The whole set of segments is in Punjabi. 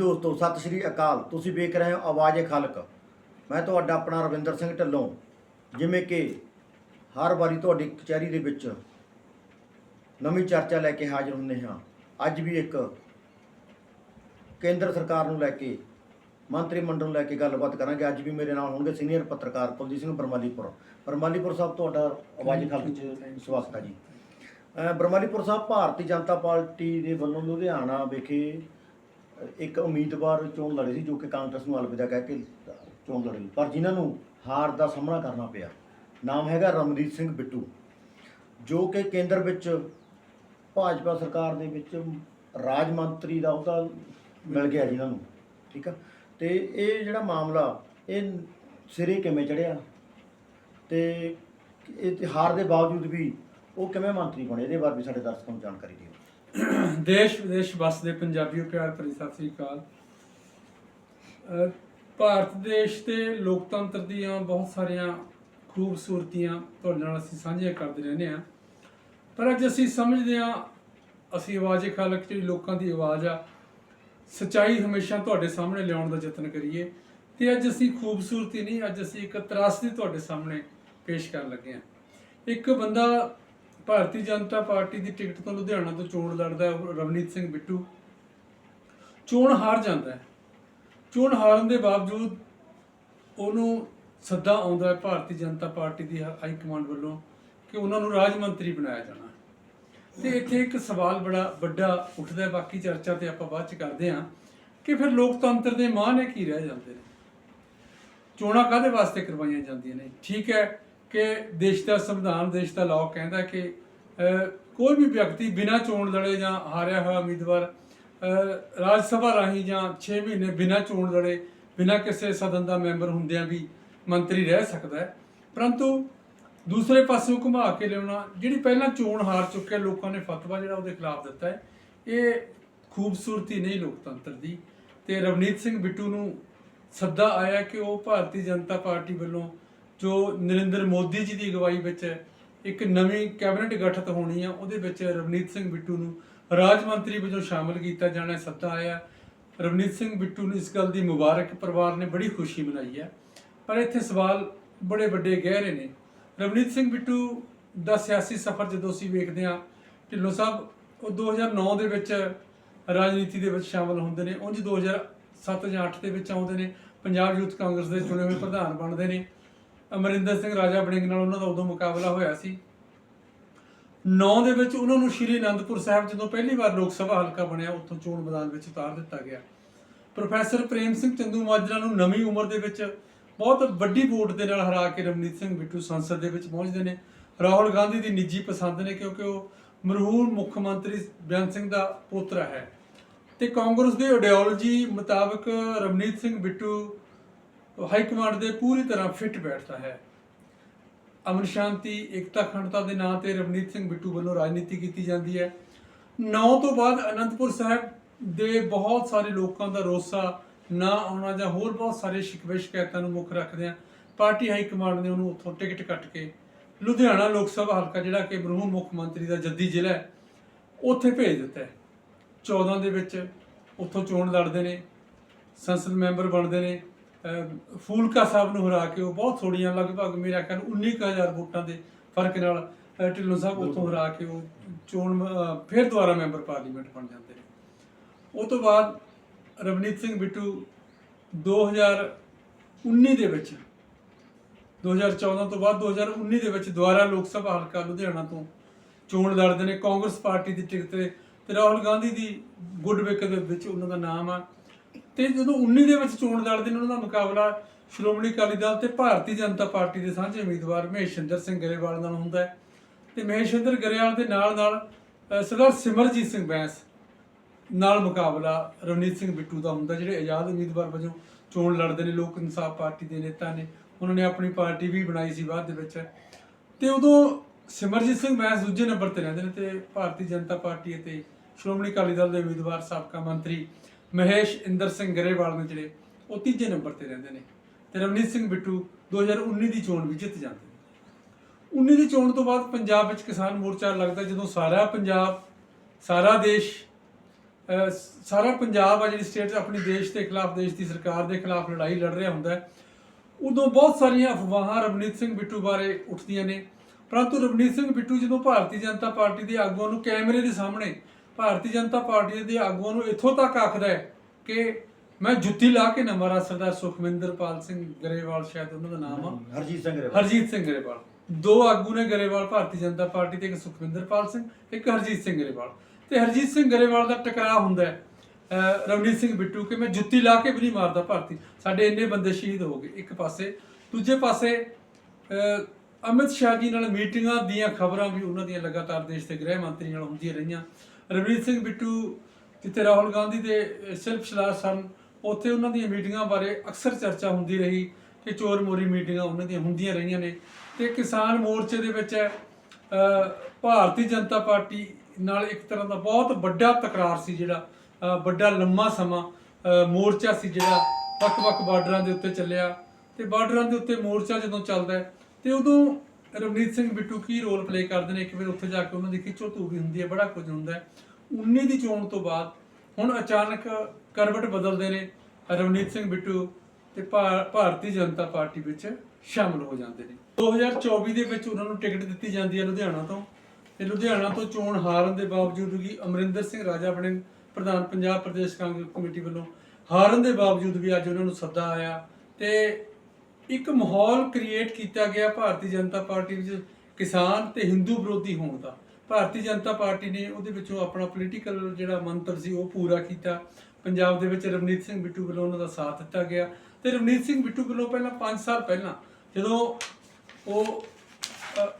ਦੋਸਤੋ ਸਤਿ ਸ਼੍ਰੀ ਅਕਾਲ। ਤੁਸੀਂ ਵੇਖ ਰਹੇ ਹੋ ਆਵਾਜ਼ ਖਲਕ। ਮੈਂ ਤੁਹਾਡਾ ਆਪਣਾ ਰਵਿੰਦਰ ਸਿੰਘ ਢੱਲੋਂ। ਜਿਵੇਂ ਕਿ ਹਰ ਵਾਰੀ ਤੁਹਾਡੀ ਕਚਹਿਰੀ ਦੇ ਵਿੱਚ ਨਵੀਂ ਚਰਚਾ ਲੈ ਕੇ ਹਾਜ਼ਰ ਹੁੰਦੇ ਹਾਂ। ਅੱਜ ਵੀ ਇੱਕ ਕੇਂਦਰ ਸਰਕਾਰ ਨੂੰ ਲੈ ਕੇ ਮੰਤਰੀ ਮੰਡਲ ਨੂੰ ਲੈ ਕੇ ਗੱਲਬਾਤ ਕਰਾਂਗੇ। ਅੱਜ ਵੀ ਮੇਰੇ ਨਾਲ ਹੋਣਗੇ ਸੀਨੀਅਰ ਪੱਤਰਕਾਰ ਕੁਲਦੀਪ ਸਿੰਘ ਬਰਮਾਲੀਪੁਰ। ਬਰਮਾਲੀਪੁਰ ਸਾਹਿਬ ਤੁਹਾਡਾ ਆਵਾਜ਼ ਖਲਕ। 'ਚ ਸਵਾਗਤ ਹੈ ਜੀ। ਬਰਮਾਲੀਪੁਰ ਸਾਹਿਬ ਭਾਰਤੀ ਜਨਤਾ ਪਾਰਟੀ ਦੇ ਵੱਲੋਂ ਲੁਧਿਆਣਾ ਵਿਖੇ ਇੱਕ ਉਮੀਦਵਾਰ ਚੋਣ ਲੜੇ ਸੀ ਜੋ ਕਿ ਕਾਂਗਰਸ ਨੂੰ ਅਲਵਿਦਾ ਕਹਿ ਕੇ ਚੋਣ ਲੜੇ ਪਰ ਜਿਨ੍ਹਾਂ ਨੂੰ ਹਾਰ ਦਾ ਸਾਹਮਣਾ ਕਰਨਾ ਪਿਆ, ਨਾਮ ਹੈਗਾ ਰਮਦੀਪ ਸਿੰਘ ਬਿੱਟੂ, ਜੋ ਕਿ ਕੇਂਦਰ ਵਿੱਚ ਭਾਜਪਾ ਸਰਕਾਰ ਦੇ ਵਿੱਚ ਰਾਜ ਮੰਤਰੀ ਦਾ ਉਹਦਾ ਮਿਲ ਗਿਆ ਜਿਨ੍ਹਾਂ ਨੂੰ, ਠੀਕ ਆ? ਤੇ ਇਹ ਜਿਹੜਾ ਮਾਮਲਾ, ਇਹ ਸਿਰੇ ਕਿਵੇਂ ਚੜਿਆ ਤੇ ਇਹ ਹਾਰ ਦੇ ਬਾਵਜੂਦ ਵੀ ਉਹ ਕਿਵੇਂ ਮੰਤਰੀ ਬਣੇ? ਇਹਦੇ ਬਾਰੇ ਵੀ ਸਾਡੇ ਦਰਸ਼ਕਾਂ ਨੂੰ ਜਾਣਕਾਰੀ ਦਿਓ। ਦੇਸ਼ ਵਿਦੇਸ਼ ਵਸਦੇ ਪੰਜਾਬੀਓ ਪਿਆਰ ਭਰੀ, ਸਤਿ ਸ੍ਰੀ ਅਕਾਲ। ਭਾਰਤ ਦੇਸ਼ ਤੇ ਲੋਕਤੰਤਰ ਦੀਆਂ ਬਹੁਤ ਸਾਰੀਆਂ ਖੂਬਸੂਰਤੀਆਂ ਤੁਹਾਡੇ ਨਾਲ ਅਸੀਂ ਸਾਂਝੀਆਂ ਕਰਦੇ ਰਹਿੰਦੇ ਹਾਂ। ਪਰ ਅੱਜ ਅਸੀਂ ਸਮਝਦੇ ਹਾਂ, ਅਸੀਂ ਆਵਾਜ਼ ਖਾਲਕ ਜਿਹੜੀ ਲੋਕਾਂ ਦੀ ਆਵਾਜ਼ ਆ, ਸਚਾਈ ਹਮੇਸ਼ਾ ਤੁਹਾਡੇ ਸਾਹਮਣੇ ਲਿਆਉਣ ਦਾ ਯਤਨ ਕਰੀਏ। ਤੇ ਅੱਜ ਅਸੀਂ ਖੂਬਸੂਰਤੀ ਨਹੀਂ, ਅੱਜ ਅਸੀਂ ਇੱਕ ਤਰਾਸਦੀ ਤੁਹਾਡੇ ਸਾਹਮਣੇ ਪੇਸ਼ ਕਰਨ ਲੱਗੇ ਹਾਂ। ਇੱਕ ਬੰਦਾ ਭਾਰਤੀ ਜਨਤਾ ਪਾਰਟੀ ਦੀ ਟਿਕਟ ਤੋਂ ਲੁਧਿਆਣਾ ਤੋਂ ਚੋਣ ਲੜਦਾ ਹੈ ਰਵਨੀਤ ਸਿੰਘ ਬਿੱਟੂ। ਚੋਣ ਹਾਰ ਜਾਂਦਾ ਹੈ। ਚੋਣ ਹਾਰਨ ਦੇ ਬਾਵਜੂਦ ਉਹਨੂੰ ਸੱਦਾ ਆਉਂਦਾ ਹੈ ਭਾਰਤੀ ਜਨਤਾ ਪਾਰਟੀ ਦੀ ਹਾਈ ਕਮਾਂਡ ਵੱਲੋਂ ਕਿ ਉਹਨਾਂ ਨੂੰ ਰਾਜ ਮੰਤਰੀ ਬਣਾਇਆ ਜਾਣਾ। ਤੇ ਇੱਥੇ ਇੱਕ ਸਵਾਲ ਬੜਾ ਵੱਡਾ ਉੱਠਦਾ ਹੈ, ਬਾਕੀ ਚਰਚਾ ਤੇ ਆਪਾਂ ਬਾਅਦ ਚ ਕਰਦੇ ਹਾਂ ਕਿ ਫਿਰ ਲੋਕਤੰਤਰ ਦੇ ਮਾਂ ਨੇ ਕੀ ਰਹਿ ਜਾਂਦੇ ਨੇ? ਚੋਣਾਂ ਕਾਦੇ ਵਾਸਤੇ ਕਰਵਾਈਆਂ ਜਾਂਦੀਆਂ ਨੇ? ਠੀਕ ਹੈ ਕਿ ਦੇਸ਼ ਦਾ ਸੰਵਿਧਾਨ, ਦੇਸ਼ ਦਾ ਲਾਅ ਕਹਿੰਦਾ ਕਿ ਕੋਈ ਵੀ ਵਿਅਕਤੀ ਬਿਨਾਂ ਚੋਣ ਲੜੇ ਜਾਂ ਹਾਰਿਆ ਹੋਇਆ ਉਮੀਦਵਾਰ ਰਾਜ ਸਭਾ ਰਾਹੀਂ ਜਾਂ 6 ਮਹੀਨੇ ਬਿਨਾਂ ਚੋਣ ਲੜੇ, ਬਿਨਾਂ ਕਿਸੇ ਸਦਨ ਦਾ ਮੈਂਬਰ ਹੁੰਦਿਆਂ ਵੀ ਮੰਤਰੀ ਰਹਿ ਸਕਦਾ ਹੈ। ਪਰੰਤੂ ਦੂਸਰੇ ਪਾਸੇ ਘੁਮਾ ਕੇ ਲਿਆਉਣਾ, ਜਿਹੜੀ ਪਹਿਲਾਂ ਚੋਣ ਹਾਰ ਚੁੱਕੇ ਲੋਕਾਂ ਨੇ ਫਤਵਾ ਜਿਹੜਾ ਉਹਦੇ ਖਿਲਾਫ ਦਿੱਤਾ ਹੈ, ਇਹ ਖੂਬਸੂਰਤੀ ਨਹੀਂ ਲੋਕਤੰਤਰ ਦੀ। ਤੇ ਰਵਨੀਤ ਸਿੰਘ ਬਿੱਟੂ ਨੂੰ ਸੱਦਾ ਆਇਆ ਕਿ ਉਹ ਭਾਰਤੀ ਜਨਤਾ ਪਾਰਟੀ ਵੱਲੋਂ ਜੋ ਨਰਿੰਦਰ ਮੋਦੀ ਜੀ ਦੀ ਅਗਵਾਈ ਵਿੱਚ ਇੱਕ ਨਵੀਂ ਕੈਬਨਿਟ ਗਠਿਤ ਹੋਣੀ ਆ, ਉਹਦੇ ਵਿੱਚ ਰਵਨੀਤ ਸਿੰਘ ਬਿੱਟੂ ਨੂੰ ਰਾਜ ਮੰਤਰੀ ਵਜੋਂ ਸ਼ਾਮਲ ਕੀਤਾ ਜਾਣਾ ਸੱਦਾ ਆਇਆ। ਰਵਨੀਤ ਸਿੰਘ ਬਿੱਟੂ ਨੂੰ ਇਸ ਗੱਲ ਦੀ ਮੁਬਾਰਕ, ਪਰਿਵਾਰ ਨੇ ਬੜੀ ਖੁਸ਼ੀ ਮਨਾਈ ਹੈ ਪਰ ਇੱਥੇ ਸਵਾਲ ਬੜੇ ਵੱਡੇ ਗਹਿਰੇ ਨੇ। ਰਵਨੀਤ ਸਿੰਘ ਬਿੱਟੂ ਦਾ ਸਿਆਸੀ ਸਫ਼ਰ ਜਦੋਂ ਅਸੀਂ ਵੇਖਦੇ ਹਾਂ, ਢਿੱਲੋਂ ਸਾਹਿਬ, ਉਹ 2009 ਦੇ ਵਿੱਚ ਰਾਜਨੀਤੀ ਦੇ ਵਿੱਚ ਸ਼ਾਮਲ ਹੁੰਦੇ ਨੇ। ਉਂਝ 2007 ਜਾਂ 8 ਦੇ ਵਿੱਚ ਆਉਂਦੇ ਨੇ। ਪੰਜਾਬ ਯੂਥ ਕਾਂਗਰਸ ਦੇ ਚੁਣੇ ਹੋਏ ਪ੍ਰਧਾਨ ਬਣਦੇ ਨੇ। ਅਮਰਿੰਦਰ ਸਿੰਘ ਰਾਜਾ ਵੜਿੰਗ ਨਾਲ ਉਹਨਾਂ ਦਾ ਉਦੋਂ ਮੁਕਾਬਲਾ ਹੋਇਆ ਸੀ। 9 ਦੇ ਵਿੱਚ ਉਹਨਾਂ ਨੂੰ ਸ਼੍ਰੀ ਅਨੰਦਪੁਰ ਸਾਹਿਬ ਜਦੋਂ ਪਹਿਲੀ ਵਾਰ ਲੋਕ ਸਭਾ ਹਲਕਾ ਬਣਿਆ, ਉੱਥੋਂ ਚੋਣ ਮੈਦਾਨ ਵਿੱਚ ਉਤਾਰ ਦਿੱਤਾ ਗਿਆ। ਪ੍ਰੋਫੈਸਰ ਪ੍ਰੇਮ ਸਿੰਘ ਚੰਦੂ ਮਾਜਰਾ ਨੂੰ ਨਵੀਂ ਉਮਰ ਦੇ ਵਿੱਚ ਬਹੁਤ ਵੱਡੀ ਵੋਟ ਦੇ ਨਾਲ ਹਰਾ ਕੇ ਰਵਨੀਤ ਸਿੰਘ ਬਿੱਟੂ ਸੰਸਦ ਦੇ ਵਿੱਚ ਪਹੁੰਚਦੇ ਨੇ। ਰਾਹੁਲ ਗਾਂਧੀ ਦੀ ਨਿੱਜੀ ਪਸੰਦ ਨੇ ਕਿਉਂਕਿ ਉਹ ਮਰਹੂਮ ਮੁੱਖ ਮੰਤਰੀ ਬੇਅੰਤ ਸਿੰਘ ਦਾ ਪੋਤਰਾ ਹੈ। ਤੇ ਕਾਂਗਰਸ ਦੇ ਆਈਡੀਓਲੋਜੀ ਮੁਤਾਬਕ ਰਵਨੀਤ ਸਿੰਘ ਬਿੱਟੂ ਹਾਈ ਕਮਾਂਡ ਦੇ ਪੂਰੀ ਤਰ੍ਹਾਂ ਫਿੱਟ ਬੈਠਦਾ ਹੈ। ਅਮਨ ਸ਼ਾਂਤੀ, ਏਕਤਾ, ਅਖੰਡਤਾ ਦੇ ਨਾਂ ਤੇ ਰਵਨੀਤ ਸਿੰਘ ਬਿੱਟੂ ਵੱਲੋਂ ਰਾਜਨੀਤੀ ਕੀਤੀ ਜਾਂਦੀ ਹੈ। 9 ਤੋਂ ਬਾਅਦ ਅਨੰਦਪੁਰ ਸਾਹਿਬ ਦੇ ਬਹੁਤ ਸਾਰੇ ਲੋਕਾਂ ਦਾ ਰੋਸਾ, ਨਾ ਆਉਣਾ ਜਾਂ ਹੋਰ ਬਹੁਤ ਸਾਰੇ ਸ਼ਿਕਵੇ ਸ਼ਿਕਾਇਤਾਂ ਨੂੰ ਮੁੱਖ ਰੱਖਦਿਆਂ ਪਾਰਟੀ ਹਾਈ ਕਮਾਂਡ ਨੇ ਉਹਨੂੰ ਉੱਥੋਂ ਟਿਕਟ ਕੱਟ ਕੇ ਲੁਧਿਆਣਾ ਲੋਕ ਸਭਾ ਹਲਕਾ, ਜਿਹੜਾ ਕਿ ਮਰਹੂਮ ਮੁੱਖ ਮੰਤਰੀ ਦਾ ਜੱਦੀ ਜ਼ਿਲ੍ਹਾ ਹੈ, ਉੱਥੇ ਭੇਜ ਦਿੱਤਾ ਹੈ। 14 ਦੇ ਵਿੱਚ ਉੱਥੋਂ ਚੋਣ ਲੜਦੇ ਨੇ, ਸੰਸਦ ਮੈਂਬਰ ਬਣਦੇ ਨੇ। ਫੂਲਕਾ ਸਾਹਿਬ ਨੂੰ ਹਰਾ ਕੇ ਉਹ ਬਹੁਤ ਥੋੜੀਆਂ ਲਗਭਗ ਮੇਰਾ ਖਿਆਲ 19000 ਵੋਟਾਂ ਦੇ ਫ਼ਰਕ ਨਾਲ ਢਿੱਲੋਂ ਸਾਹਿਬ ਉੱਥੋਂ ਹਰਾ ਕੇ ਉਹ ਚੋਣ ਫਿਰ ਦੁਬਾਰਾ ਮੈਂਬਰ ਪਾਰਲੀਮੈਂਟ ਬਣ ਜਾਂਦੇ ਨੇ। ਉਹ ਤੋਂ ਬਾਅਦ ਰਵਨੀਤ ਸਿੰਘ ਬਿੱਟੂ 2019 ਦੇ ਵਿੱਚ 2014 ਤੋਂ ਬਾਅਦ 2019 ਦੇ ਵਿੱਚ ਦੁਬਾਰਾ ਲੋਕ ਸਭਾ ਹਲਕਾ ਲੁਧਿਆਣਾ ਤੋਂ ਚੋਣ ਲੜਦੇ ਨੇ। ਕਾਂਗਰਸ ਪਾਰਟੀ ਦੀ ਟਿਕਟ ਤੇ ਤੇ ਰਾਹੁਲ ਗਾਂਧੀ ਦੀ ਗੁੱਡਵਿਕ ਦੇ ਵਿੱਚ ਉਹਨਾਂ ਦਾ ਨਾਮ ਆ। ਤੇ ਜਦੋਂ 19 ਦੇ ਵਿੱਚ ਚੋਣ ਲੜਦੇ ਨੇ ਉਹਨਾਂ ਦਾ ਮੁਕਾਬਲਾ ਸ਼੍ਰੋਮਣੀ ਅਕਾਲੀ ਦਲ ਤੇ ਭਾਰਤੀ ਜਨਤਾ ਪਾਰਟੀ ਦੇ ਸਾਂਝੇ ਉਮੀਦਵਾਰ ਮਹੇਸ਼ਿੰਦਰ ਸਿੰਘ ਗਰੇਵਾਲ ਨਾਲ ਹੁੰਦਾ ਹੈ। ਤੇ ਮਹੇਸ਼ਿੰਦਰ ਗਰੇਵਾਲ ਦੇ ਨਾਲ ਨਾਲ ਸਰਦਾਰ ਸਿਮਰਜੀਤ ਸਿੰਘ ਬੈਂਸ ਨਾਲ ਮੁਕਾਬਲਾ ਰਵਨੀਤ ਸਿੰਘ ਬਿੱਟੂ ਦਾ ਹੁੰਦਾ, ਜਿਹੜੇ ਆਜ਼ਾਦ ਉਮੀਦਵਾਰ ਵਜੋਂ ਚੋਣ ਲੜਦੇ ਨੇ, ਲੋਕ ਇਨਸਾਫ ਪਾਰਟੀ ਦੇ ਨੇਤਾ ਨੇ, ਉਹਨਾਂ ਨੇ ਆਪਣੀ ਪਾਰਟੀ ਵੀ ਬਣਾਈ ਸੀ ਬਾਅਦ ਦੇ ਵਿੱਚ। ਤੇ ਉਦੋਂ ਸਿਮਰਜੀਤ ਸਿੰਘ ਬੈਂਸ ਦੂਜੇ ਨੰਬਰ ਤੇ ਰਹਿੰਦੇ ਨੇ ਤੇ ਭਾਰਤੀ ਜਨਤਾ ਪਾਰਟੀ ਅਤੇ ਸ਼੍ਰੋਮਣੀ ਅਕਾਲੀ ਦਲ ਦੇ ਉਮੀਦਵਾਰ, ਸਾਬਕਾ ਮੰਤਰੀ ਮਹੇਸ਼ ਇੰਦਰ ਸਿੰਘ ਗਰੇਵਾਲ ਨੇ ਜਿਹੜੇ ਉਹ ਤੀਜੇ ਨੰਬਰ ਤੇ ਰਹਿੰਦੇ ਨੇ ਤੇ ਰਵਨੀਤ ਸਿੰਘ ਬਿੱਟੂ 2019 ਦੀ ਚੋਣ ਵੀ ਜਿੱਤ ਜਾਂਦੇ ਨੇ। 19 ਦੀ ਚੋਣ ਤੋਂ ਬਾਅਦ ਪੰਜਾਬ ਵਿੱਚ ਕਿਸਾਨ ਮੋਰਚਾ ਲੱਗਦਾ ਜਦੋਂ ਸਾਰਾ ਪੰਜਾਬ, ਸਾਰਾ ਦੇਸ਼ ਸਾਰਾ ਪੰਜਾਬ ਆ ਜਿਹੜੀ ਸਟੇਟ ਆਪਣੀ ਦੇਸ਼ ਦੇ ਖਿਲਾਫ, ਦੇਸ਼ ਦੀ ਸਰਕਾਰ ਦੇ ਖਿਲਾਫ ਲੜਾਈ ਲੜ ਰਿਹਾ ਹੁੰਦਾ ਹੈ। ਉਦੋਂ ਬਹੁਤ ਸਾਰੀਆਂ ਅਫਵਾਹਾਂ ਰਵਨੀਤ ਸਿੰਘ ਬਿੱਟੂ ਬਾਰੇ ਉੱਠਦੀਆਂ ਨੇ। ਪਰੰਤੂ ਰਵਨੀਤ ਸਿੰਘ ਬਿੱਟੂ ਜਦੋਂ ਭਾਰਤੀ ਜਨਤਾ ਪਾਰਟੀ ਦੇ ਆਗੂਆਂ ਨੂੰ ਕੈਮਰੇ ਦੇ ਸਾਹਮਣੇ ਭਾਰਤੀ ਜਨਤਾ ਪਾਰਟੀ ਦੇ ਆਗੂਆਂ ਨੂੰ ਇੱਥੋਂ ਤੱਕ ਆਖਦਾ ਹੈ ਕਿ ਮੈਂ ਜੁੱਤੀ ਲਾ ਕੇ ਨਾ ਮਾਰਾ ਸਰਦਾਰ ਸੁਖਮਿੰਦਰਪਾਲ ਸਿੰਘ ਗਰੇਵਾਲ ਸ਼ਾਇਦ ਉਹਨਾਂ ਦਾ ਨਾਮ ਆ। ਹਰਜੀਤ ਸਿੰਘ ਰੇਵਾਲ ਹਰਜੀਤ ਸਿੰਘ ਗਰੇਵਾਲ। ਦੋ ਆਗੂ ਨੇ ਗਰੇਵਾਲ ਭਾਰਤੀ ਜਨਤਾ ਪਾਰਟੀ ਦੇ ਇੱਕ ਸੁਖਵਿੰਦਰਪਾਲ ਸਿੰਘ ਇੱਕ ਹਰਜੀਤ ਸਿੰਘ ਗਰੇਵਾਲ। ਤੇ ਹਰਜੀਤ ਸਿੰਘ ਗਰੇਵਾਲ ਦਾ ਟਕਰਾਅ ਹੁੰਦਾ ਹੈ ਰਵਨੀਤ ਸਿੰਘ ਬਿੱਟੂ ਕਿ ਮੈਂ ਜੁੱਤੀ ਲਾ ਕੇ ਵੀ ਨਹੀਂ ਮਾਰਦਾ ਭਾਰਤੀ। ਸਾਡੇ ਇੰਨੇ ਬੰਦੇ ਸ਼ਹੀਦ ਹੋ ਗਏ। ਇੱਕ ਪਾਸੇ। ਦੂਜੇ ਪਾਸੇ ਅਮਿਤ ਸ਼ਾਹ ਜੀ ਨਾਲ ਮੀਟਿੰਗਾਂ ਦੀਆਂ ਖਬਰਾਂ ਵੀ ਉਹਨਾਂ ਦੀਆਂ ਲਗਾਤਾਰ ਦੇਸ਼ ਦੇ ਗ੍ਰਹਿ ਮੰਤਰੀ ਨਾਲ ਹੁੰਦੀਆਂ ਰਹੀਆਂ। ਰਵਨੀਤ ਸਿੰਘ ਬਿੱਟੂ ਜਿੱਥੇ ਰਾਹੁਲ ਗਾਂਧੀ ਦੇ ਅਹ, ਸਿਰਫ ਸ਼ਿਲਾਰ ਸਨ। ਉੱਥੇ ਉਹਨਾਂ ਦੀਆਂ ਮੀਟਿੰਗਾਂ ਬਾਰੇ ਅਕਸਰ ਚਰਚਾ ਹੁੰਦੀ ਰਹੀ ਕਿ ਚੋਰ ਮੋਰੀ ਮੀਟਿੰਗਾਂ ਉਹਨਾਂ ਦੀਆਂ ਹੁੰਦੀਆਂ ਰਹੀਆਂ ਨੇ। ਤੇ ਕਿਸਾਨ ਮੋਰਚੇ ਦੇ ਵਿੱਚ ਭਾਰਤੀ ਜਨਤਾ ਪਾਰਟੀ ਨਾਲ ਇੱਕ ਤਰ੍ਹਾਂ ਦਾ ਬਹੁਤ ਵੱਡਾ ਤਕਰਾਰ ਸੀ ਜਿਹੜਾ ਵੱਡਾ ਲੰਮਾ ਸਮਾਂ ਮੋਰਚਾ ਸੀ ਜਿਹੜਾ ਵੱਖ-ਵੱਖ ਬਾਰਡਰਾਂ ਦੇ ਉੱਤੇ ਚੱਲਿਆ। ਤੇ ਬਾਰਡਰਾਂ ਦੇ ਉੱਤੇ ਮੋਰਚਾ ਜਦੋਂ ਚੱਲਦਾ ਹੈ ਤੇ ਉਦੋਂ ਰਵਨੀਤ ਸਿੰਘ ਬਿੱਟੂ ਕੀ ਰੋਲ ਪਲੇ ਕਰਦੇ ਨੇ? ਇੱਕ ਵਾਰ ਉੱਥੇ ਜਾ ਕੇ ਉਹਨਾਂ ਦੀ ਖਿੱਚੋ ਧੂਰੀ ਹੁੰਦੀ ਹੈ, ਬੜਾ ਕੁਝ ਹੁੰਦਾ ਹੈ। 19 ਦੀ ਚੋਣ ਤੋਂ ਬਾਅਦ ਹੁਣ ਅਚਾਨਕ ਕਰਵਟ ਬਦਲਦੇ ਨੇ, ਰਵਨੀਤ ਸਿੰਘ ਬਿੱਟੂ ਤੇ ਭਾਰਤੀ ਜਨਤਾ ਪਾਰਟੀ ਵਿੱਚ ਸ਼ਾਮਲ ਹੋ ਜਾਂਦੇ ਨੇ। 2024 ਦੇ ਵਿੱਚ ਉਹਨਾਂ ਨੂੰ ਟਿਕਟ ਦਿੱਤੀ ਜਾਂਦੀ ਹੈ ਲੁਧਿਆਣਾ ਤੋਂ। ਤੇ ਲੁਧਿਆਣਾ ਤੋਂ ਚੋਣ ਹਾਰਨ ਦੇ ਬਾਵਜੂਦ ਵੀ ਅਮਰਿੰਦਰ ਸਿੰਘ ਰਾਜਾ ਬਣੇ, ਪ੍ਰਧਾਨ ਪੰਜਾਬ ਪ੍ਰਦੇਸ਼ ਕਾਂਗਰਸ ਕਮੇਟੀ ਵੱਲੋਂ। ਹਾਰਨ ਦੇ ਬਾਵਜੂਦ ਵੀ ਅੱਜ ਉਹਨਾਂ ਨੂੰ ਸੱਦਾ ਆਇਆ ਤੇ ਇੱਕ ਮਾਹੌਲ ਕ੍ਰੀਏਟ ਕੀਤਾ ਗਿਆ ਭਾਰਤੀ ਜਨਤਾ ਪਾਰਟੀ ਵਿੱਚ ਕਿਸਾਨ ਤੇ ਹਿੰਦੂ ਵਿਰੋਧੀ ਹੋਣ ਦਾ। ਭਾਰਤੀ ਜਨਤਾ ਪਾਰਟੀ ਨੇ ਉਹਦੇ ਵਿੱਚੋਂ ਆਪਣਾ ਪੋਲੀਟੀਕਲ ਜਿਹੜਾ ਮੰਤਵ ਸੀ ਉਹ ਪੂਰਾ ਕੀਤਾ। ਪੰਜਾਬ ਦੇ ਵਿੱਚ ਰਵਨੀਤ ਸਿੰਘ ਬਿੱਟੂ ਵੱਲੋਂ ਉਹਨਾਂ ਦਾ ਸਾਥ ਦਿੱਤਾ ਗਿਆ ਤੇ ਰਵਨੀਤ ਸਿੰਘ ਬਿੱਟੂ ਵੱਲੋਂ ਪਹਿਲਾਂ 5 ਸਾਲ ਪਹਿਲਾਂ ਜਦੋਂ ਉਹ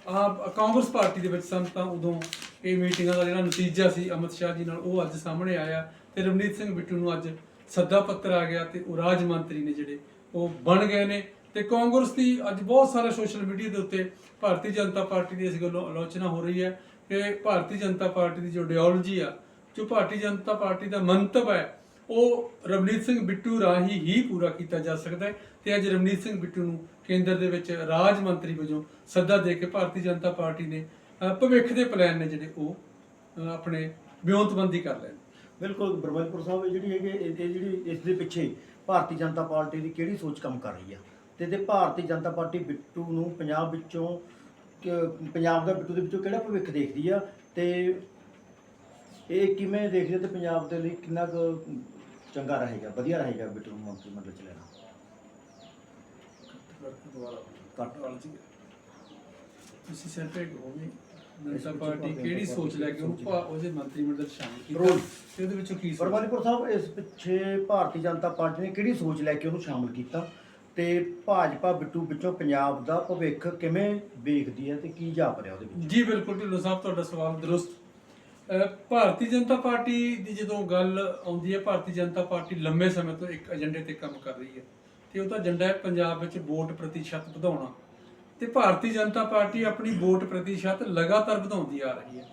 ਆਪ, ਕਾਂਗਰਸ ਪਾਰਟੀ ਦੇ ਵਿੱਚ ਸਨ ਤਾਂ ਉਦੋਂ ਇਹ ਮੀਟਿੰਗਾਂ ਦਾ ਜਿਹੜਾ ਨਤੀਜਾ ਸੀ ਅਮਿਤ ਸ਼ਾਹ ਜੀ ਨਾਲ ਉਹ ਅੱਜ ਸਾਹਮਣੇ ਆਇਆ ਤੇ ਰਵਨੀਤ ਸਿੰਘ ਬਿੱਟੂ ਨੂੰ ਅੱਜ ਸੱਦਾ ਪੱਤਰ ਆ ਗਿਆ ਤੇ ਉਹ ਰਾਜ ਮੰਤਰੀ ਨੇ ਜਿਹੜੇ ਉਹ ਬਣ ਗਏ ਨੇ। ਤੇ ਕਾਂਗਰਸ ਦੀ ਅੱਜ ਬਹੁਤ ਸਾਰੇ ਸੋਸ਼ਲ ਮੀਡੀਆ ਦੇ ਉੱਤੇ ਭਾਰਤੀ ਜਨਤਾ ਪਾਰਟੀ ਦੀ ਇਸ ਗੱਲੋਂ ਆਲੋਚਨਾ ਹੋ ਰਹੀ ਹੈ ਕਿ ਭਾਰਤੀ ਜਨਤਾ ਪਾਰਟੀ ਦੀ ਜੋ ਆਈਡੀਓਲੋਜੀ ਆ, ਜੋ ਭਾਰਤੀ ਜਨਤਾ ਪਾਰਟੀ ਦਾ ਮੰਤਵ ਹੈ, ਉਹ ਰਵਨੀਤ ਸਿੰਘ ਬਿੱਟੂ ਰਾਹੀਂ ਹੀ ਪੂਰਾ ਕੀਤਾ ਜਾ ਸਕਦਾ ਹੈ ਤੇ ਅੱਜ ਰਵਨੀਤ ਸਿੰਘ ਬਿੱਟੂ ਨੂੰ ਕੇਂਦਰ ਦੇ ਵਿੱਚ ਰਾਜ ਮੰਤਰੀ ਵਜੋਂ ਸੱਦਾ ਦੇ ਕੇ ਭਾਰਤੀ ਜਨਤਾ ਪਾਰਟੀ ਨੇ ਭਵਿੱਖ ਦੇ ਪਲਾਨ ਨੇ ਜਿਹੜੇ ਉਹ ਆਪਣੇ ਵਿਉਂਤਬੰਦੀ ਕਰ ਲੈਣ ਬਿਲਕੁਲ ਬਰਮਲਪੁਰ ਸਾਹਿਬ ਜਿਹੜੀ ਹੈਗੀ ਇਹ ਜਿਹੜੀ ਇਸ ਦੇ ਪਿੱਛੇ ਭਾਰਤੀ ਜਨਤਾ ਪਾਰਟੀ ਦੀ ਕਿਹੜੀ ਸੋਚ ਕੰਮ ਕਰ ਰਹੀ ਆ? ਤੇ ਤੇ ਭਾਰਤੀ ਜਨਤਾ ਪਾਰਟੀ ਬਿੱਟੂ ਨੂੰ ਪੰਜਾਬ ਵਿੱਚੋਂ ਕਿ- ਪੰਜਾਬ ਦਾ ਬਿੱਟੂ ਦੇ ਵਿੱਚੋਂ ਕਿਹੜਾ ਭਵਿੱਖ ਦੇਖਦੀ ਆ? ਤੇ ਇਹ ਕਿਵੇਂ ਦੇਖਦੇ ਤੇ ਪੰਜਾਬ ਦੇ ਲਈ ਕਿੰਨਾ ਕੁ ਚੰਗਾ ਰਹੇਗਾ ਵਧੀਆ ਰਹੇਗਾ ਬਿੱਟੂ ਨੂੰ ਮੰਤਰੀ ਮੰਡਲ ਚ ਲੈਣਾ? ਤੁਸੀਂ ਸਿਰ ਤੇ ਹੋਵੇ ਜਨਤਾ ਪਾਰਟੀ ਕਿਹੜੀ ਸੋਚ ਲੈ ਕੇ ਉਹਨੂੰ ਪਾਰਟੀ ਭਾ- ਉਹਦੇ ਮੰਤਰੀ ਮੰਡਲ 'ਚ ਸ਼ਾਮਲ ਕੀਤਾ? ਰੋਲ। ਤੇ ਉਹਦੇ ਵਿੱਚੋਂ ਕੀ ਸੋਚ? ਬਰਮਲਪੁਰ ਸਾਹਿਬ ਇਸ ਪਿੱਛੇ ਭਾਰਤੀ ਜਨਤਾ ਪਾਰਟੀ ਨੇ ਕਿਹੜੀ ਸੋਚ ਲੈ ਕੇ ਉਹਨੂੰ ਸ਼ਾਮਲ ਕੀਤਾ? ਤੇ ਭਾਜਪਾ ਬਿੱਟੂ ਵਿੱਚੋਂ ਪੰਜਾਬ ਦਾ ਭਵਿੱਖ ਕਿਵੇਂ ਵੇਖਦੀ ਹੈ ਤੇ ਕੀ ਜਾਪ ਰਿਹਾ ਉਹਦੇ ਵਿੱਚ? ਜੀ, ਬਿਲਕੁਲ ਢਿੱਲੋਂ ਸਾਹਿਬ, ਤੁਹਾਡਾ ਸਵਾਲ ਦਰੁਸਤ। ਭਾਰਤੀ ਜਨਤਾ ਪਾਰਟੀ ਦੀ ਜਦੋਂ ਗੱਲ ਆਉਂਦੀ ਹੈ, ਭਾਰਤੀ ਜਨਤਾ ਪਾਰਟੀ ਲੰਮੇ ਸਮੇਂ ਤੋਂ ਇੱਕ ਏਜੰਡੇ ਤੇ ਕੰਮ ਕਰ ਰਹੀ ਹੈ ਤੇ ਉਹਦਾ ਏਜੰਡਾ ਹੈ ਪੰਜਾਬ ਵਿੱਚ ਵੋਟ ਪ੍ਰਤੀਸ਼ਤ ਵਧਾਉਣਾ। ਤੇ ਭਾਰਤੀ ਜਨਤਾ ਪਾਰਟੀ ਆਪਣੀ ਵੋਟ ਪ੍ਰਤੀਸ਼ਤ ਲਗਾਤਾਰ ਵਧਾਉਂਦੀ ਆ ਰਹੀ ਹੈ।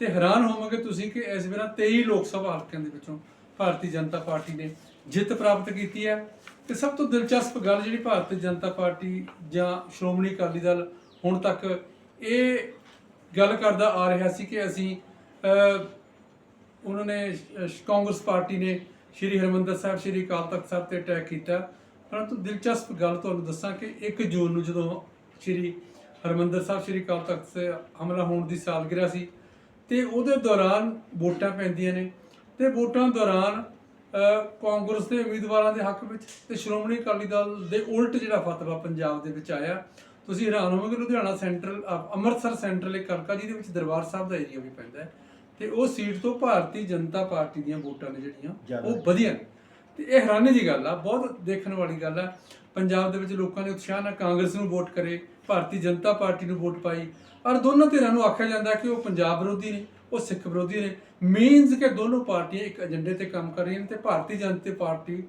ਤੇ ਹੈਰਾਨ ਹੋਵੋਗੇ ਤੁਸੀਂ ਕਿ ਇਸ ਵੇਲੇ 23 ਲੋਕ ਸਭਾ ਹਲਕਿਆਂ ਦੇ ਵਿੱਚੋਂ ਭਾਰਤੀ ਜਨਤਾ ਪਾਰਟੀ ਨੇ ਜਿੱਤ ਪ੍ਰਾਪਤ ਕੀਤੀ ਹੈ। ਤੇ ਸਭ ਤੋਂ ਦਿਲਚਸਪ ਗੱਲ ਜਿਹੜੀ ਭਾਰਤੀ ਜਨਤਾ ਪਾਰਟੀ ਜਾਂ ਸ਼੍ਰੋਮਣੀ ਅਕਾਲੀ ਦਲ ਹੁਣ ਤੱਕ ਇਹ ਗੱਲ ਕਰਦਾ ਆ ਰਿਹਾ ਸੀ ਕਿ ਅਸੀਂ ਉਹਨਾਂ ਨੇ ਕਾਂਗਰਸ ਪਾਰਟੀ ਨੇ ਸ਼੍ਰੀ ਹਰਮੰਦਰ ਸਾਹਿਬ, ਸ਼੍ਰੀ ਅਕਾਲ ਤਖਤ ਸਾਹਿਬ ਤੇ ਅਟੈਕ ਕੀਤਾ। ਪਰੰਤੂ ਦਿਲਚਸਪ ਗੱਲ ਤੁਹਾਨੂੰ ਦੱਸਾਂ ਕਿ 1 ਜੂਨ ਨੂੰ ਜਦੋਂ ਸ਼੍ਰੀ ਹਰਮੰਦਰ ਸਾਹਿਬ, ਸ਼੍ਰੀ ਅਕਾਲ ਤਖਤ ਤੇ ਹਮਲਾ ਹੋਣ ਦੀ ਸਾਲਗਿਰਾ ਸੀ, ਤੇ ਉਹਦੇ ਦੌਰਾਨ ਵੋਟਾਂ ਪੈਂਦੀਆਂ ਨੇ। ਤੇ ਵੋਟਾਂ ਦੌਰਾਨ ਕਾਂਗਰਸ ਦੇ ਉਮੀਦਵਾਰਾਂ ਦੇ ਹੱਕ ਵਿੱਚ ਤੇ ਸ਼੍ਰੋਮਣੀ ਅਕਾਲੀ ਦਲ ਦੇ ਉਲਟ ਜਿਹੜਾ ਫਤਵਾ ਪੰਜਾਬ ਦੇ ਵਿੱਚ ਆਇਆ। ਤੁਸੀਂ ਹੈਰਾਨ ਹੋਵੋਗੇ ਲੁਧਿਆਣਾ ਸੈਂਟਰਲ ਅੰਮ੍ਰਿਤਸਰ ਸੈਂਟਰਲ ਇੱਕ ਹਲਕਾ ਜਿਹਦੇ ਵਿੱਚ ਦਰਬਾਰ ਸਾਹਿਬ ਦਾ ਏਰੀਆ ਵੀ ਪੈਂਦਾ ਹੈ ਤੇ ਉਹ ਸੀਟ ਤੋਂ ਭਾਰਤੀ ਜਨਤਾ ਪਾਰਟੀ ਦੀਆਂ ਵੋਟਾਂ ਨੇ ਜਿਹੜੀਆਂ ਉਹ ਵਧੀਆ ਤੇ ਇਹ ਹੈਰਾਨੀ ਦੀ ਗੱਲ ਆ ਬਹੁਤ ਦੇਖਣ ਵਾਲੀ ਗੱਲ ਆ। ਪੰਜਾਬ ਦੇ ਵਿੱਚ ਲੋਕਾਂ ਨੇ ਉਤਸ਼ਾਹ ਨਾਲ ਕਾਂਗਰਸ ਨੂੰ ਵੋਟ ਕਰੇ ਭਾਰਤੀ ਜਨਤਾ ਪਾਰਟੀ ਨੂੰ ਵੋਟ ਪਾਈ। ਔਰ ਦੋਨੋਂ ਧਿਰਾਂ ਨੂੰ ਆਖਿਆ ਜਾਂਦਾ ਕਿ ਉਹ ਪੰਜਾਬ ਵਿਰੋਧੀ ਨੇ ਉਹ ਸਿੱਖ ਵਿਰੋਧੀ ਨੇ। ਮੀਨਸ ਕਿ ਦੋਨੋਂ ਪਾਰਟੀਆਂ ਇੱਕ ਏਜੰਡੇ ਤੇ ਕੰਮ ਕਰ ਰਹੀਆਂ ਨੇ ਤੇ ਭਾਰਤੀ ਜਨਤਾ ਪਾਰਟੀ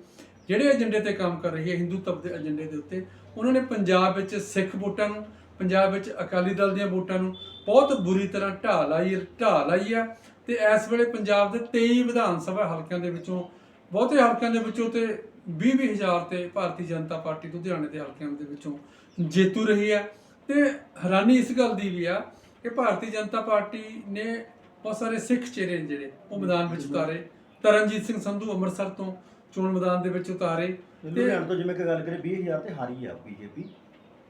ਜਿਹੜੇ ਏਜੰਡੇ ਤੇ ਕੰਮ ਕਰ ਰਹੀ ਹੈ ਹਿੰਦੂ ਤਬ ਦੇ ਏਜੰਡੇ ਦੇ ਉੱਤੇ, ਉਹਨਾਂ ਨੇ ਪੰਜਾਬ ਵਿੱਚ ਸਿੱਖ ਵੋਟਾਂ ਨੂੰ, ਪੰਜਾਬ ਵਿੱਚ ਅਕਾਲੀ ਦਲ ਦੀਆਂ ਵੋਟਾਂ ਨੂੰ ਬਹੁਤ ਬੁਰੀ ਤਰ੍ਹਾਂ ਢਾਹ ਲਾਈ ਢਾਹ ਲਾਈ ਆ ਤੇ ਇਸ ਵੇਲੇ ਪੰਜਾਬ ਦੇ 23 ਵਿਧਾਨ ਸਭਾ ਹਲਕਿਆਂ ਦੇ ਵਿੱਚੋਂ, ਬਹੁਤੇ ਹਲਕਿਆਂ ਦੇ ਵਿੱਚੋਂ ਤੇ 20 ਹਜ਼ਾਰ ਤੇ ਭਾਰਤੀ ਜਨਤਾ ਪਾਰਟੀ ਲੁਧਿਆਣੇ ਦੇ ਹਲਕਿਆਂ ਦੇ ਵਿੱਚੋਂ ਜੇਤੂ ਰਹੀ ਹੈ ਤੇ ਹੈਰਾਨੀ ਇਸ ਗੱਲ ਦੀ ਵੀ ਆ ਕਿ ਭਾਰਤੀ ਜਨਤਾ ਪਾਰਟੀ ਨੇ ਬਹੁਤ ਸਾਰੇ ਸਿੱਖ ਚਿਹਰੇ ਨੇ ਜਿਹੜੇ ਉਹ ਮੈਦਾਨ ਵਿੱਚ ਉਤਾਰੇ। ਤਰਨਜੀਤ ਸਿੰਘ ਸੰਧੂ ਅੰਮ੍ਰਿਤਸਰ ਤੋਂ ਚੋਣ ਮੈਦਾਨ ਦੇ ਵਿੱਚ ਉਤਾਰੇ। ਲੁਧਿਆਣਾ ਤੋਂ ਜਿਵੇਂ ਕਿ ਗੱਲ ਕਰੇ 20000 ਤੇ ਹਾਰੀ ਆ ਬੀਜੇਪੀ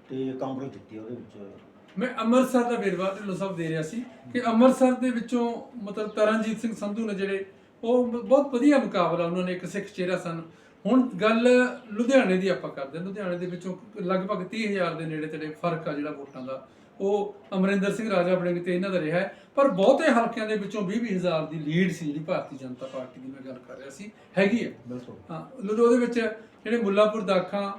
ਤੇ ਕਾਂਗਰਸ ਜਿੱਤੀ ਉਹਦੇ ਵਿੱਚ। ਮੈਂ ਅੰਮ੍ਰਿਤਸਰ ਦਾ ਵੇਰਵਾ ਢਿੱਲੋਂ ਸਾਹਿਬ ਦੇ ਰਿਹਾ ਸੀ ਕਿ ਅੰਮ੍ਰਿਤਸਰ ਦੇ ਵਿੱਚੋਂ ਮਤਲਬ ਤਰਨਜੀਤ ਸਿੰਘ ਸੰਧੂ ਨੇ ਜਿਹੜੇ ਉਹ ਬਹੁਤ ਵਧੀਆ ਮੁਕਾਬਲਾ ਉਹਨਾਂ ਨੇ ਇੱਕ ਸਿੱਖ ਚਿਹਰਾ ਸਨ। ਹੁਣ ਗੱਲ ਲੁਧਿਆਣੇ ਦੀ ਆਪਾਂ ਕਰਦੇ ਹਾਂ। ਲੁਧਿਆਣੇ ਦੇ ਵਿੱਚੋਂ ਲਗਭਗ 30000 ਦੇ ਨੇੜੇ ਤੇੜੇ ਫ਼ਰਕ ਆ ਜਿਹੜਾ ਵੋਟਾਂ ਦਾ। ਉਹ ਅਮਰਿੰਦਰ ਸਿੰਘ ਰਾਜਾ ਬੜਿੰਗ ਤੇ ਇਹਨਾਂ ਦਾ ਰਿਹਾ ਹੈ ਪਰ ਬਹੁਤੇ ਹਲਕਿਆਂ ਦੇ ਵਿੱਚੋਂ 20-20000 ਦੀ ਲੀਡ ਸੀ ਜਿਹੜੀ ਭਾਰਤੀ ਜਨਤਾ ਪਾਰਟੀ ਦੀ ਮੈਂ ਗੱਲ ਕਰ ਰਿਹਾ ਸੀ ਹੈਗੀ ਹੈ। ਬਿਲਕੁਲ। ਹਾਂ ਲੁਧਿਆਣੇ ਦੇ ਵਿੱਚ ਜਿਹੜੇ ਮੁੱਲਾਪੁਰ ਦਾਖਾਂ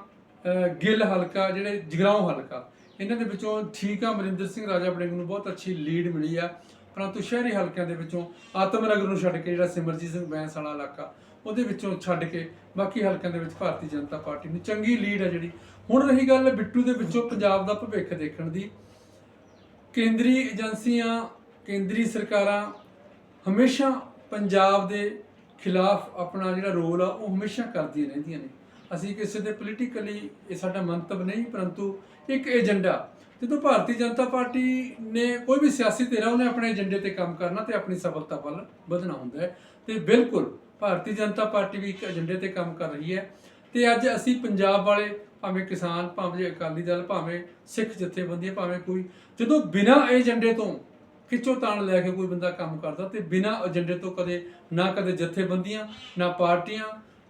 ਗਿੱਲ ਹਲਕਾ ਜਿਹੜੇ ਜਗਰਾਉਂ ਹਲਕਾ ਇਹਨਾਂ ਦੇ ਵਿੱਚੋਂ ਠੀਕ ਆ ਅਮਰਿੰਦਰ ਸਿੰਘ ਰਾਜਾ ਬੜਿੰਗ ਨੂੰ ਬਹੁਤ ਅੱਛੀ ਲੀਡ ਮਿਲੀ ਆ ਪਰੰਤੂ ਸ਼ਹਿਰੀ ਹਲਕਿਆਂ ਦੇ ਵਿੱਚੋਂ ਆਤਮਨਗਰ ਨੂੰ ਛੱਡ ਕੇ ਜਿਹੜਾ ਸਿਮਰਜੀਤ ਸਿੰਘ ਬੈਂਸ ਵਾਲਾ ਇਲਾਕਾ ਉਹਦੇ ਵਿੱਚੋਂ ਛੱਡ ਕੇ ਬਾਕੀ ਹਲਕਿਆਂ ਦੇ ਵਿੱਚ ਭਾਰਤੀ ਜਨਤਾ ਪਾਰਟੀ ਨੂੰ ਚੰਗੀ ਲੀਡ ਆ ਜਿਹੜੀ। ਹੁਣ ਰਹੀ ਗੱਲ ਬਿੱਟੂ ਦੇ ਵਿੱਚੋਂ ਪੰਜਾਬ ਦਾ ਭਵਿੱਖ ਦੇਖਣ ਦੀ ਕੇਂਦਰੀ ਏਜੰਸੀਆਂ, ਕੇਂਦਰੀ ਸਰਕਾਰਾਂ ਹਮੇਸ਼ਾ ਪੰਜਾਬ ਦੇ ਖਿਲਾਫ ਆਪਣਾ ਜਿਹੜਾ ਰੋਲ ਆ, ਉਹ ਹਮੇਸ਼ਾ ਕਰਦੀਆਂ ਰਹਿੰਦੀਆਂ ਨੇ। ਅਸੀਂ ਕਿਸੇ ਦੇ ਪੋਲੀਟੀਕਲੀ ਇਹ ਸਾਡਾ ਮੰਤਵ ਨਹੀਂ, ਪਰੰਤੂ ਇੱਕ ਏਜੰਡਾ। ਜਦੋਂ ਭਾਰਤੀ ਜਨਤਾ ਪਾਰਟੀ ਨੇ ਕੋਈ ਵੀ ਸਿਆਸੀ ਧਿਰ ਆ ਉਹਨੇ ਆਪਣੇ ਏਜੰਡੇ ਤੇ ਕੰਮ ਕਰਨਾ ਤੇ ਆਪਣੀ ਸਫਲਤਾ ਵੱਲ ਵਧਣਾ ਹੁੰਦਾ ਹੈ। ਤੇ ਬਿਲਕੁਲ, ਭਾਰਤੀ ਜਨਤਾ ਪਾਰਟੀ ਵੀ ਇੱਕ ਏਜੰਡੇ ਤੇ ਕੰਮ ਕਰ ਰਹੀ ਹੈ। ਤੇ ਅੱਜ ਅਸੀਂ ਪੰਜਾਬ ਵਾਲੇ ਭਾਵੇਂ ਕਿਸਾਨ, ਭਾਵੇਂ ਅਕਾਲੀ ਦਲ, ਭਾਵੇਂ ਸਿੱਖ ਜਥੇਬੰਦੀਆਂ ਭਾਵੇਂ ਕੋਈ, ਜਦੋਂ ਬਿਨਾਂ ਏਜੰਡੇ ਤੋਂ ਖਿੱਚੋ ਤਾਣ ਲੈ ਕੇ ਕੋਈ ਬੰਦਾ ਕੰਮ ਕਰਦਾ ਤੇ ਬਿਨਾਂ ਏਜੰਡੇ ਤੋਂ ਕਦੇ ਨਾ ਕਦੇ ਜਥੇਬੰਦੀਆਂ, ਨਾ ਪਾਰਟੀਆਂ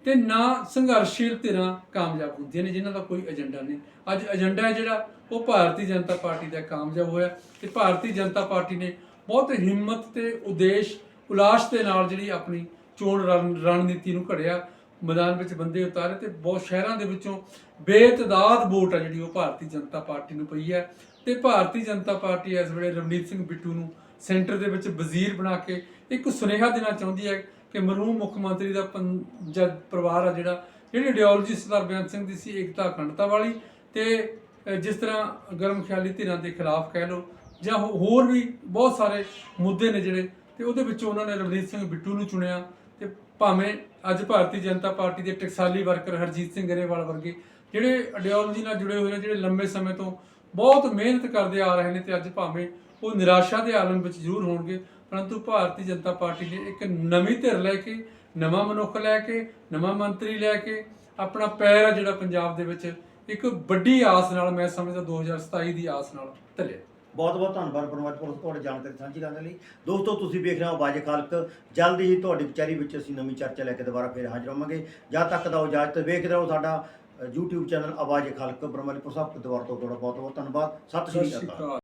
ਤੇ ਨਾ ਸੰਘਰਸ਼ੀਲ ਧਿਰਾਂ ਕਾਮਯਾਬ ਹੁੰਦੀਆਂ ਨੇ, ਜਿਨ੍ਹਾਂ ਦਾ ਕੋਈ ਏਜੰਡਾ ਨਹੀਂ। ਅੱਜ ਏਜੰਡਾ ਹੈ ਜਿਹੜਾ, ਉਹ ਭਾਰਤੀ ਜਨਤਾ ਪਾਰਟੀ ਦਾ ਕਾਮਯਾਬ ਹੋਇਆ ਤੇ ਭਾਰਤੀ ਜਨਤਾ ਪਾਰਟੀ ਨੇ ਬਹੁਤ ਹਿੰਮਤ ਤੇ ਉਦੇਸ਼, ਉਲਾਸ ਦੇ ਨਾਲ ਜਿਹੜੀ ਆਪਣੀ ਚੋਣ ਰਣ- ਰਣਨੀਤੀ ਨੂੰ ਘੜਿਆ ਮੈਦਾਨ ਵਿੱਚ ਬੰਦੇ ਉਤਾਰੇ ਤੇ ਬਹੁਤ ਸ਼ਹਿਰਾਂ ਦੇ ਵਿੱਚੋਂ ਬੇਤਦਾਦ ਵੋਟ ਆ ਜਿਹੜੀ ਉਹ ਭਾਰਤੀ ਜਨਤਾ ਪਾਰਟੀ ਨੂੰ ਪਈ ਹੈ। ਤੇ ਭਾਰਤੀ ਜਨਤਾ ਪਾਰਟੀ ਇਸ ਵੇਲੇ ਰਵਨੀਤ ਸਿੰਘ ਬਿੱਟੂ ਨੂੰ ਸੈਂਟਰ ਦੇ ਵਿੱਚ ਵਜ਼ੀਰ ਬਣਾ ਕੇ ਇੱਕ ਸੁਨੇਹਾ ਦੇਣਾ ਚਾਹੁੰਦੀ ਹੈ ਕਿ ਮਰਹੂਮ ਮੁੱਖ ਮੰਤਰੀ ਦਾ ਪੰਜ ਪਰਿਵਾਰ ਆ ਜਿਹੜਾ, ਜਿਹੜੀ ਆਈਡੀਓਲੋਜੀ ਸਰਦਾਰ ਬੇਅੰਤ ਸਿੰਘ ਦੀ ਸੀ, ਏਕਤਾ, ਅਖੰਡਤਾ ਵਾਲੀ ਤੇ ਜਿਸ ਤਰ੍ਹਾਂ ਗਰਮ ਖਿਆਲੀ ਧਿਰਾਂ ਦੇ ਖਿਲਾਫ ਕਹਿ ਲਓ ਜਾਂ ਹੋਰ ਵੀ ਬਹੁਤ ਸਾਰੇ ਮੁੱਦੇ ਨੇ ਜਿਹੜੇ ਤੇ ਉਹਦੇ ਵਿੱਚੋਂ ਉਹਨਾਂ ਨੇ ਰਵਨੀਤ ਸਿੰਘ ਬਿੱਟੂ ਨੂੰ ਚੁਣਿਆ। ਭਾਵੇਂ ਅੱਜ ਭਾਰਤੀ ਜਨਤਾ ਪਾਰਟੀ ਦੇ ਟਕਸਾਲੀ ਵਰਕਰ ਹਰਜੀਤ ਸਿੰਘ ਗਰੇਵਾਲ ਵਰਗੇ ਜਿਹੜੇ ਆਡੀਓਲੋਜੀ ਨਾਲ ਜੁੜੇ ਹੋਏ ਨੇ, ਜਿਹੜੇ ਲੰਬੇ ਸਮੇਂ ਤੋਂ ਬਹੁਤ ਮਿਹਨਤ ਕਰਦੇ ਆ ਰਹੇ ਨੇ ਤੇ ਅੱਜ ਭਾਵੇਂ ਉਹ ਨਿਰਾਸ਼ਾ ਦੇ ਆਲਮ ਵਿੱਚ ਜ਼ਰੂਰ ਹੋਣਗੇ, ਪਰੰਤੂ ਭਾਰਤੀ ਜਨਤਾ ਪਾਰਟੀ ਨੇ ਇੱਕ ਨਵੀਂ ਧਿਰ ਲੈ ਕੇ, ਨਵਾਂ ਮਨੁੱਖ ਲੈ ਕੇ, ਨਵਾਂ ਮੰਤਰੀ ਲੈ ਕੇ ਆਪਣਾ ਪੈਰ ਆ ਜਿਹੜਾ ਪੰਜਾਬ ਦੇ ਵਿੱਚ ਇੱਕ ਵੱਡੀ ਆਸ ਨਾਲ ਮੈਂ ਸਮਝਦਾ 2027 ਦੀ ਆਸ ਨਾਲ ਧਲਿਆ ਬਹੁਤ ਬਹੁਤ ਧੰਨਵਾਦ ਪਰਮਾਤਮਾ ਪੁਲਿਸ ਤੁਹਾਡੀ ਜਾਣਕਾਰੀ ਸਾਂਝੀ ਕਰਨ ਦੇ ਲਈ। ਦੋਸਤੋ ਤੁਸੀਂ ਵੇਖ ਰਹੇ ਹੋ ਆਵਾਜ਼ ਖਾਲਕ। ਜਲਦੀ ਹੀ ਤੁਹਾਡੀ ਕਚਹਿਰੀ ਵਿੱਚ ਅਸੀਂ ਨਵੀਂ ਚਰਚਾ ਲੈ ਕੇ ਦੁਬਾਰਾ ਫੇਰ ਹਾਜ਼ਰ ਹੋਵਾਂਗੇ। ਜਦ ਤੱਕ ਦਾ ਇਜਾਜ਼ਤ ਵੇਖਦੇ ਰਹੋ ਸਾਡਾ ਅ, YouTube ਚੈਨਲ ਆਵਾਜ਼ ਖਾਲਕ ਬ੍ਰਹਮਲੀਪੁਰ ਸਾਹਿਬ ਦੁਬਾਰਾ ਤੋਂ ਤੁਹਾਡਾ ਬਹੁਤ ਬਹੁਤ ਧੰਨਵਾਦ। ਸਤਿ ਸ਼੍ਰੀ ਅਕਾਲ।